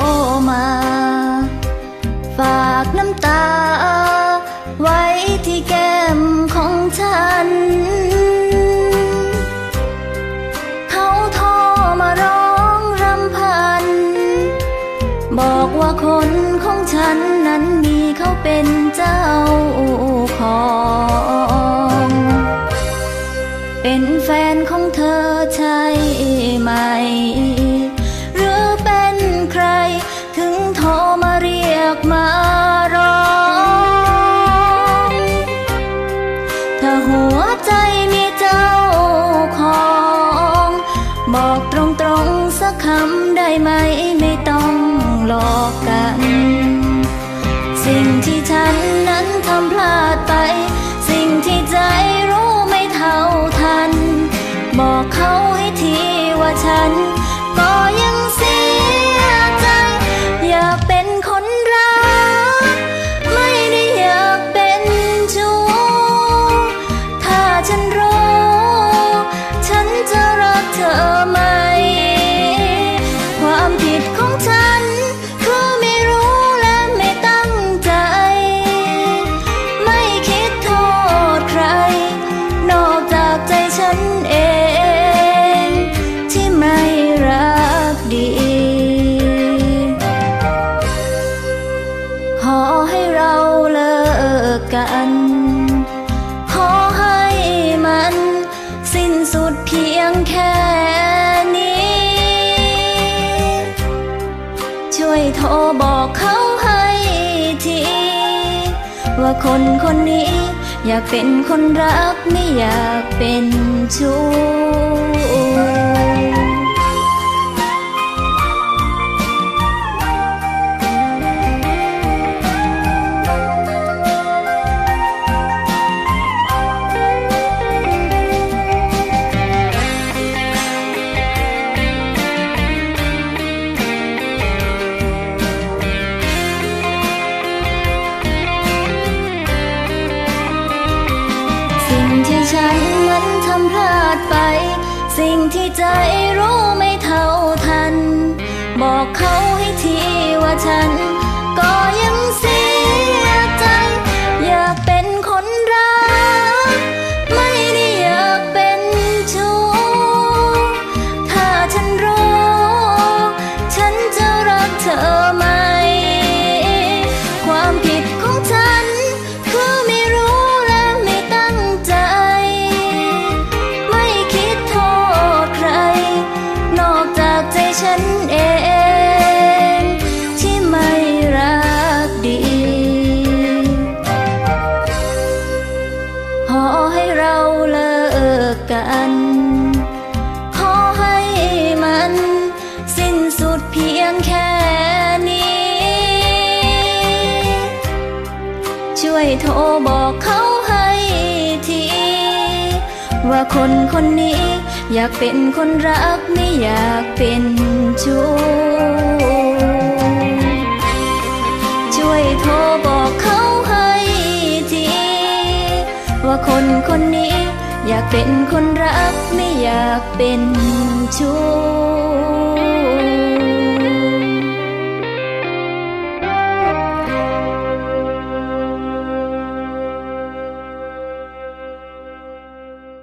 อมา ฝากน้ำตา ไว้ที่แก้มของฉัน เขาโทรมาร้องรำพัน บอกว่าคนของฉันนั้นมีเขาเป็นเจ้าของเป็นแฟนของเธอใช่ไหม กมารอถ้าหัวใจมีเจ้าของ บอกตรงๆสักคำได้ไหมไม่ต้องหลอกกัน สิ่งที่ฉันนั้นทำพลาดไป สิ่งที่ใจรู้ไม่เท่าทัน บอกเขาให้ทีว่าฉันียงแค่นี้ ช่วยโทรบอกเขาให้ที ว่าคนคนนี้ อยากเป็นคนรักไม่อยากเป็นชู้ ฉันมันทำพลาดไป สิ่งที่ใจรู้ไม่เท่าทัน บอกเขาให้ทีว่าฉัน ก็ยัง จากใจฉันเองที่ไม่รักดี ขอให้เราเลิกกัน ขอให้มันสิ้นสุดเพียงแค่นี้ ช่วยโทรบอกเขาให้ที ว่าคนคนนี้ อยากเป็นคนรักไม่อยากเป็นชู้ช่วยโทรบอกเขาให้ที ว่าคนคนนี้ อยากเป็นคนรักไม่อยากเป็นชู้